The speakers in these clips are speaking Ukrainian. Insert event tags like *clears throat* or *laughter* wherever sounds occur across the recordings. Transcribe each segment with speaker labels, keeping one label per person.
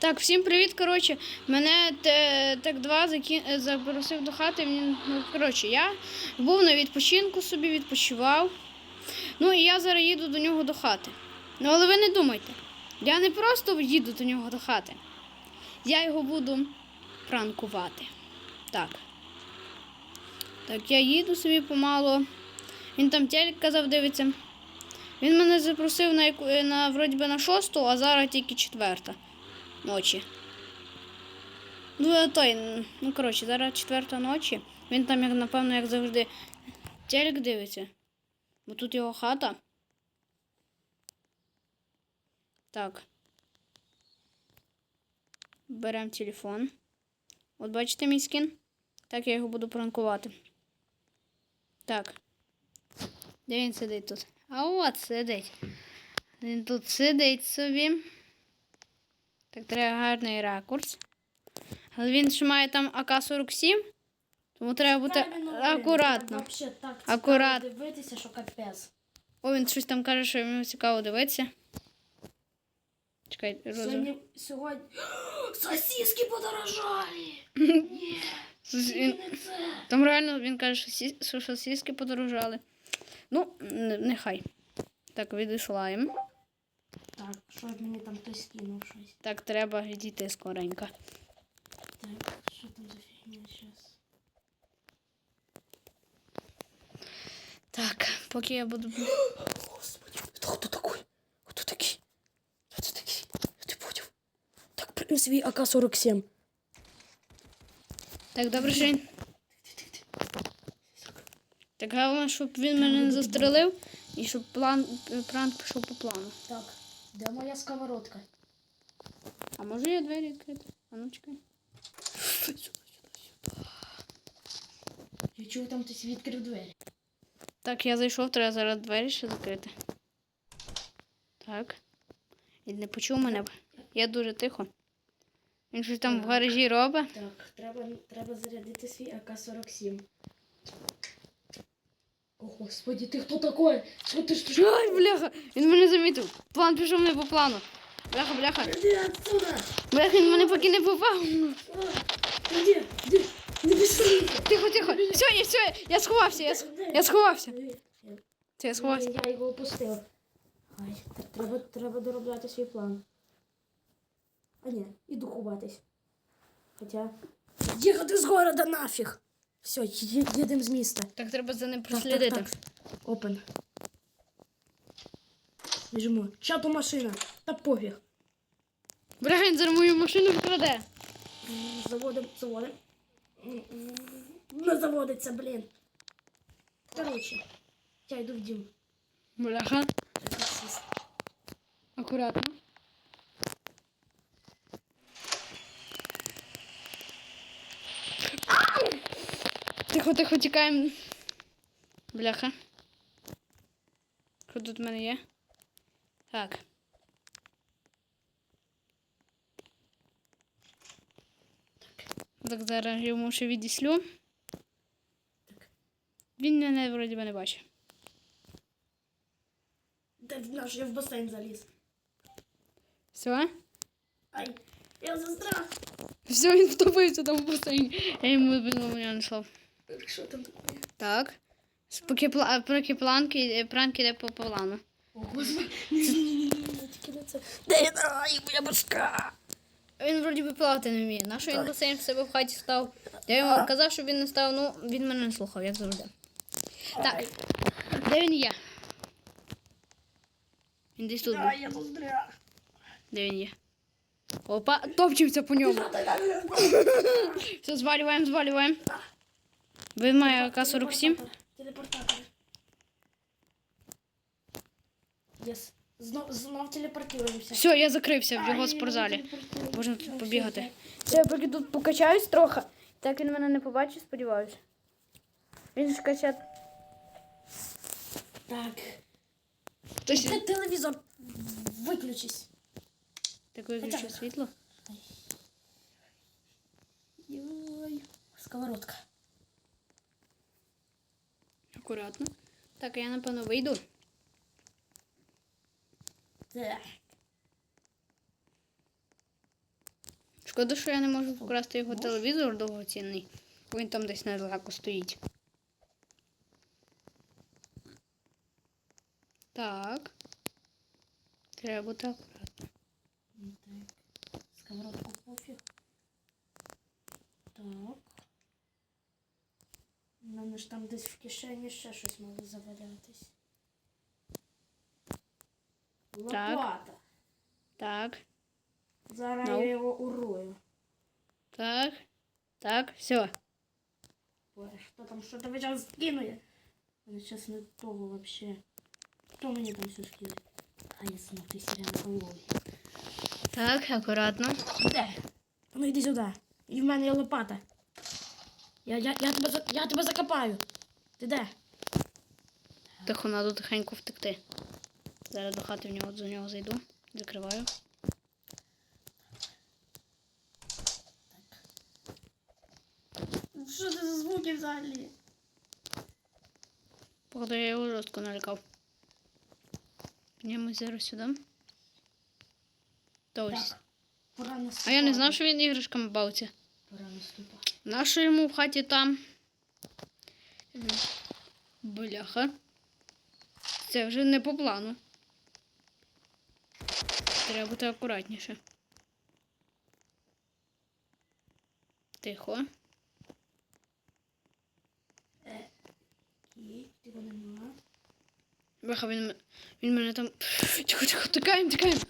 Speaker 1: Так, всім привіт. Коротше, мене так два закі... е, запросив до хати. Він, ну, коротше, я був на відпочинку собі, відпочивав. Ну і я зараз їду до нього до хати. Ну, але ви не думайте, я не просто їду до нього до хати. Я його буду пранкувати. Так. Так, я їду собі помало. Він там телек казав, дивиться. Він мене запросив на яку на вроді би на шосту, а зараз тільки четверта ночі. Ну, а той, ну коротше, зараз четверта ночі. Він там, як напевно, як завжди, телек дивиться. Бо тут його хата. Так. Беремо телефон. От бачите мій скін? Так я його буду пранкувати. Так. Де він сидить тут? А от сидить. Він тут сидить собі. Так, треба гарний ракурс. Але він ще має там АК-47, тому треба бути акуратно.
Speaker 2: Вообще так
Speaker 1: Акурат.
Speaker 2: дивитися, що капець.
Speaker 1: О, він щось там каже, що йому цікаво дивитися. Чекай, розум.
Speaker 2: Сьогодні. *gasps* Сосиски подорожали! *laughs*
Speaker 1: Він... Там реально він каже, що сосиски подорожали. Ну, нехай. Так, відійшлаємо.
Speaker 2: Так, що мені там хтось скинув щось.
Speaker 1: Так, треба відійти скоренько.
Speaker 2: Так, що там за фігня зараз?
Speaker 1: Так, поки я буду. *gasps*
Speaker 2: Господи, это кто такой? Кто такие? Кто это такие? Ты понял? Так, принес свій АК-47.
Speaker 1: Так, добре, що він. Так, головне, щоб він мене не застрелив і щоб план, пранк пішов по плану.
Speaker 2: Так, де моя сковородка?
Speaker 1: А може я двері відкрити? А ну чекай.
Speaker 2: Сюди, сюди, сюди. Я чув, там хтось відкрив двері.
Speaker 1: Так, я зайшов, треба зараз двері ще закрити. Так. Він не почув мене. Я дуже тихо. Він щось там в гаражі робить.
Speaker 2: Так, треба, треба зарядити свій АК-47. О, господи, ти хто такой? Що ти ж
Speaker 1: Ай, бляха! Він мене замітив. План пішов не по плану. Бляха, бляха.
Speaker 2: Іди отсюда!
Speaker 1: Бляха, він мене поки не попав.
Speaker 2: Іди, іди, не біси!
Speaker 1: Тихо, тихо. Все, я, все, я сховався, я, я сховався. Все, я сховався.
Speaker 2: Я його опустив. Ай, тр- треба, треба доробляти свій план. А ні, іду ховатись. Хоча. Їхати з города нафіг! Все, їдемо з міста.
Speaker 1: Так треба за ним
Speaker 2: Так, так,
Speaker 1: прослідити.
Speaker 2: так. Опен. Біжимо. Чату машина. Та пофіг.
Speaker 1: Бляха, він зараз мою машину вкраде.
Speaker 2: Заводим, заводим. Не заводиться, блін. Короче, я йду в дім.
Speaker 1: Бляха. Акуратно. Тихо, тихо, тікаємо. Бляха. Що тут в мене є? Так. Так, зараз йому ще відіслю.
Speaker 2: Так.
Speaker 1: Він мене вроді би не бачить.
Speaker 2: Де наш я в басейн заліз.
Speaker 1: Все?
Speaker 2: Ай, я застряг.
Speaker 1: Все, він втопився там в басейні. Я йому мене не йшов.
Speaker 2: Що там таке?
Speaker 1: Так. Поки, пла... поки планки, пранки йде по плану.
Speaker 2: О, господи. Ні-ні-ні, тільки не це. Де я драю, моя башка?
Speaker 1: Він вроді би плавати не вміє. Нащо він басейн в себе в хаті став? Я йому казав, щоб він не став, ну він мене не слухав, як завжди. Так, де він є? Він десь тут. був.
Speaker 2: Ай, я.
Speaker 1: Де він є? Опа, топчемося по ньому. Все, звалюємо, звалюємо. Ви має АК-47?
Speaker 2: Телепортатор. Єс. Знов, знов телепортуємося.
Speaker 1: Все, я закрився в його спортзалі. Можна тут побігати. Все, я поки тут покачаюсь трохи. Так він мене не побачить, сподіваюся. Він ж качає.
Speaker 2: Так.
Speaker 1: Хтось
Speaker 2: Те- Телевізор. Виключись.
Speaker 1: таке включив світло.
Speaker 2: Йой. Сковородка.
Speaker 1: Акуратно. Так, я напевно вийду.
Speaker 2: Так.
Speaker 1: Шкода, що я не можу вкрасти його телевізор довгоцінний. Він там десь недалеко стоїть. Так. Треба бути акуратно.
Speaker 2: Ну, Так. Сковородку пофіг. Так. У мене ж там десь в кишені ще щось мало завалятись. Лопата.
Speaker 1: Так.
Speaker 2: Зараз
Speaker 1: Ну.
Speaker 2: я його урою.
Speaker 1: Так. Так, все.
Speaker 2: Ой, хто там що то зараз скинує? Мене зараз не того вообще. Хто мені там все скине? А я смотрю серіал голові.
Speaker 1: Так, акуратно.
Speaker 2: Де? Ну йди сюди. І в мене є лопата. Я, я, я, тебе, я тебе закопаю. Ти де?
Speaker 1: Тихо, надо тихенько втекти. Зараз до хати в нього до нього зайду. Закриваю.
Speaker 2: Що це за звуки взагалі?
Speaker 1: Походу, я його жорстко налякав. Піднімемось зараз сюди. То ось.
Speaker 2: Так. Пора.
Speaker 1: А я не знав, що він іграшками бавиться.
Speaker 2: Пора наступати.
Speaker 1: Нащо йому в хаті там? Бляха. Це вже не по плану. Треба бути акуратніше. Тихо. Бляха, він, він мене там. Тихо, тихо, тикаємо, тикаємо.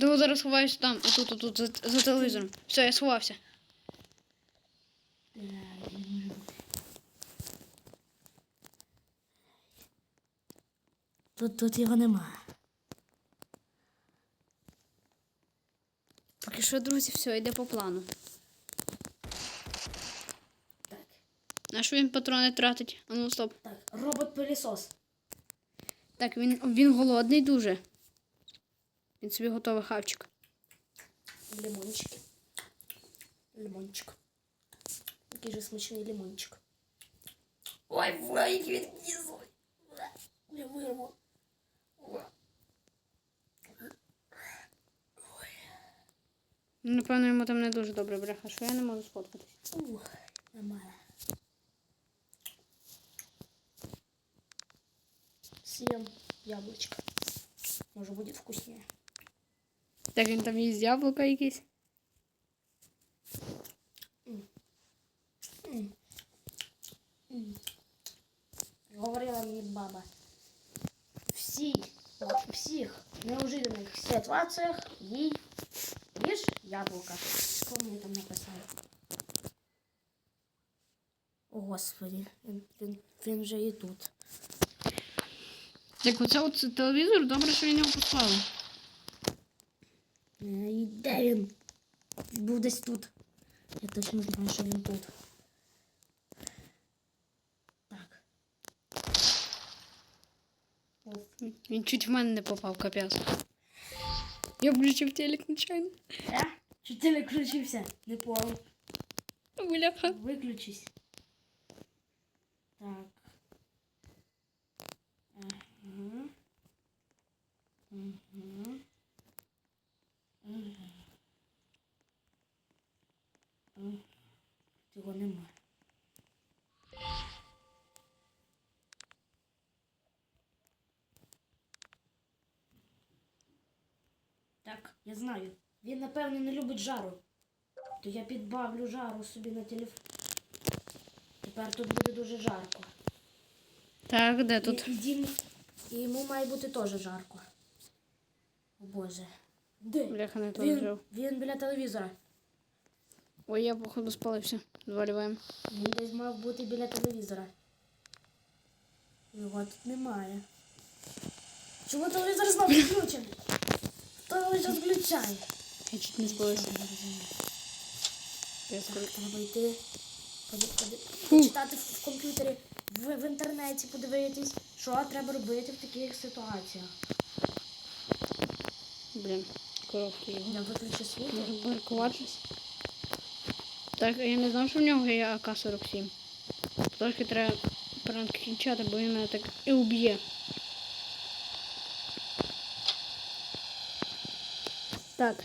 Speaker 1: Того зараз ховаюся там, отут, отут, за, за телевізором. Все, я сховався.
Speaker 2: Тут, тут його нема.
Speaker 1: Поки що, друзі, все, йде по плану.
Speaker 2: Так,
Speaker 1: На що він патрони тратить? А ну стоп.
Speaker 2: так, робот-пилісос.
Speaker 1: Так, він, він голодний дуже. Він собі готовий хавчик.
Speaker 2: Лимончики. Лимончик. Який же смачний лимончик. Ой, ой, він кислий. Я вирву.
Speaker 1: Ну, Напевно, йому там не дуже добре бляха, що я не можу сфоткатись.
Speaker 2: Ух, нормально. Съем яблочко. Может, будет вкуснее.
Speaker 1: Так він там їсть яблука якісь.
Speaker 2: Говорила мені баба. Всі, всіх неожиданних ситуаціях їй їж яблука. Що мені там написали? О, Господи, він, він, він вже і тут.
Speaker 1: Так оце телевізор, добре, що він його послали.
Speaker 2: Е, І де він? Був десь тут. Я точно знаю, що він тут. Так.
Speaker 1: Він чуть в мене не попав, капець. Я включив телек нечайно.
Speaker 2: Е? Чи не включився? Не понял.
Speaker 1: Бляха.
Speaker 2: Виключись. Так. Ага. Угу. Угу. Цього нема. Так, я знаю. Він, напевно, не любить жару. То я підбавлю жару собі на телефон. Тепер тут буде дуже жарко.
Speaker 1: Так, де тут?
Speaker 2: І, і, Дім- і йому має бути теж жарко. О Боже. Де?
Speaker 1: Бляха, не
Speaker 2: Він,
Speaker 1: взяв.
Speaker 2: він біля телевізора.
Speaker 1: Ой, я походу спалився. Звалюємо.
Speaker 2: Він десь мав бути біля телевізора. Його тут немає. Чому телевізор знову включений? Зараз включає?
Speaker 1: Я чуть не спалився.
Speaker 2: Я.
Speaker 1: Я.
Speaker 2: Треба йти, почитати в комп'ютері, в, в інтернеті подивитись, що треба робити в таких ситуаціях.
Speaker 1: Блін, коробки його.
Speaker 2: Я виключу світло.
Speaker 1: Може паркуватись? Так, я не знав, що в нього є АК-47. Тільки треба пранк кінчати, бо він мене так і уб'є. Так.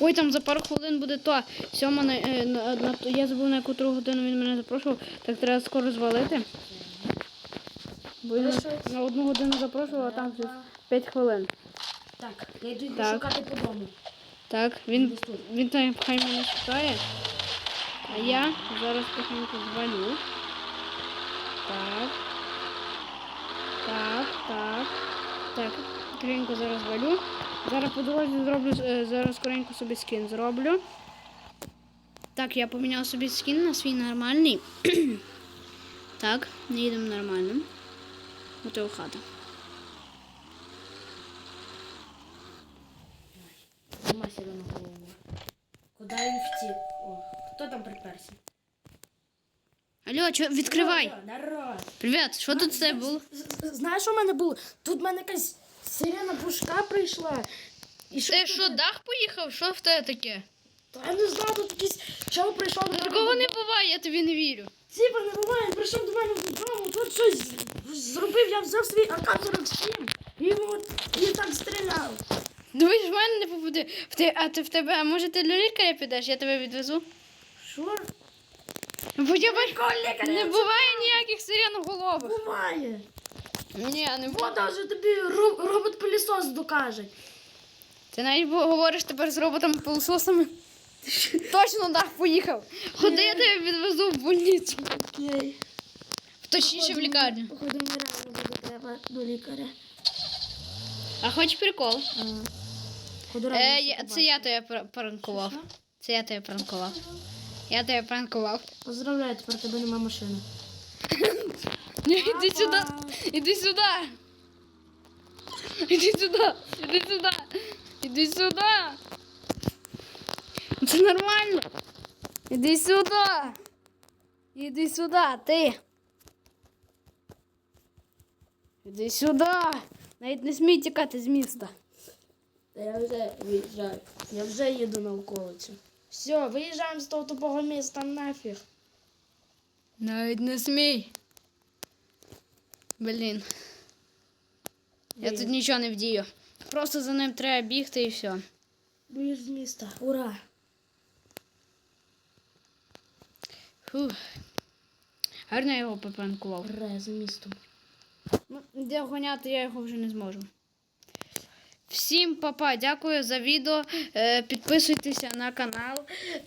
Speaker 1: Ой, там за пару хвилин буде то. Сьома на, е, на, на, я забув на яку другу годину він мене запрошував. Так треба скоро звалити. Бо
Speaker 2: Хорошо.
Speaker 1: на одну годину запрошував, а там вже 5 хвилин.
Speaker 2: Так, я йду
Speaker 1: Так.
Speaker 2: шукати по дому.
Speaker 1: Так, він, він там хай мене шукає. А я зараз тихенько звалю. Так. Так, так. Так, тихенько зараз звалю. Зараз по дорозі зроблю, е, зараз скоренько собі скін зроблю. Так, я поміняв собі скін на свій нормальний. *clears throat* так, не їдемо нормальним. Готова хата.
Speaker 2: Нема себе на голову. Куди він втік? О, хто там приперся?
Speaker 1: Алло, чо, відкривай! Привіт, що тут це було?
Speaker 2: Знаєш, що в мене було? Тут в мене якась сирена пушка прийшла. І що
Speaker 1: Ти що, дах поїхав? Що в тебе таке?
Speaker 2: Та я не знаю, тут якийсь чел прийшов до.
Speaker 1: Такого не буває, я тобі не вірю.
Speaker 2: Типа не буває, він прийшов до мене додому, тут щось зробив, я взяв свій АК-47 і, от, і так стріляв.
Speaker 1: Дивись, в мене не попаде. В те, а ти в тебе, а може ти до лікаря підеш, я тебе відвезу?
Speaker 2: Що?
Speaker 1: Бо я бачу, не буває ніяких сиреноголових.
Speaker 2: Буває.
Speaker 1: Ні, не
Speaker 2: Бо
Speaker 1: буває.
Speaker 2: даже тобі робот-пилісос докаже.
Speaker 1: Ти навіть говориш тепер з роботами пилососами. Точно дах поїхав. Ходи, я тебе відвезу в больницю.
Speaker 2: Окей.
Speaker 1: Точніше в лікарню.
Speaker 2: Походу, мені реально буде треба до лікаря.
Speaker 1: А хоч прикол. Е, це я тебе пранкував. Це я тебе пранкував. Я тебе пранкував.
Speaker 2: Поздравляю, тепер тебе нема машини. *laughs*
Speaker 1: Ні, Іди сюди. Іди сюди. Іди сюди. Іди сюди. Іди сюди. Це нормально. Іди сюди. Іди сюди, ти. Іди сюди. Навіть не смій тікати з міста.
Speaker 2: Та я вже виїжджаю. Я вже їду на околицю. Все, виїжджаємо з того тупого міста нафіг.
Speaker 1: Навіть не смій. Блін. Я тут нічого не вдію. Просто за ним треба бігти і все.
Speaker 2: Біг з міста. Ура!
Speaker 1: Фух. Гарно я його попранкував.
Speaker 2: Ура, за містом.
Speaker 1: Ну, де гоняти я його вже не зможу. Всім папа, дякую за відео. Е, підписуйтеся на канал.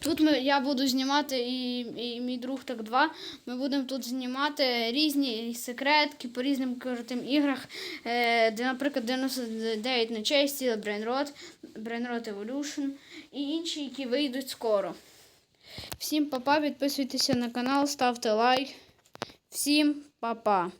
Speaker 1: Тут ми, я буду знімати і, і мій друг так два. Ми будемо тут знімати різні секретки по різним крутим іграх. Е, де, наприклад, 99 ночей, Steel Brain Rot, Brain Rot Evolution і інші, які вийдуть скоро. Всім папа, підписуйтеся на канал, ставте лайк. Всім папа.